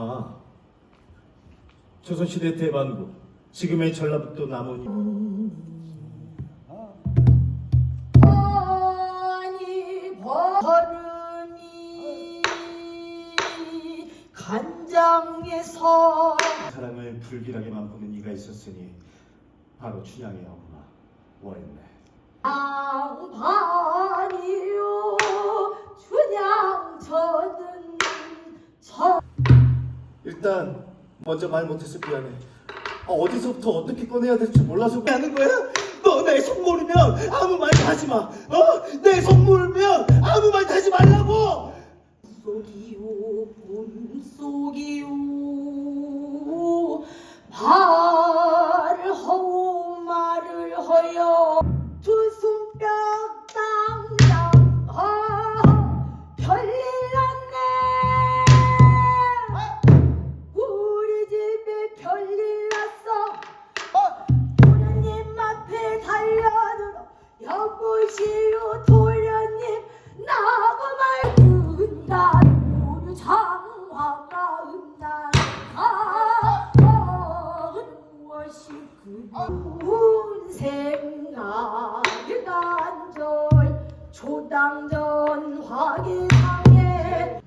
아, 조선시대 대반국, 지금의 전라북도 남원이 아니 버름이 간장에서 사랑을 불길하게 맛보는 이가 있었으니 바로 춘향의 엄마 월매. 양반이 일단 먼저 말 못해서 미안해. 아, 어디서부터 어떻게 꺼내야 될지 몰라서 하는 거야? 너내 손모르면 아무 말도 하지 마. 어? 내 손모르면 아무 말도 하지 말라고. 속이요 본 속이요 생각이 난절 초당전 화기상에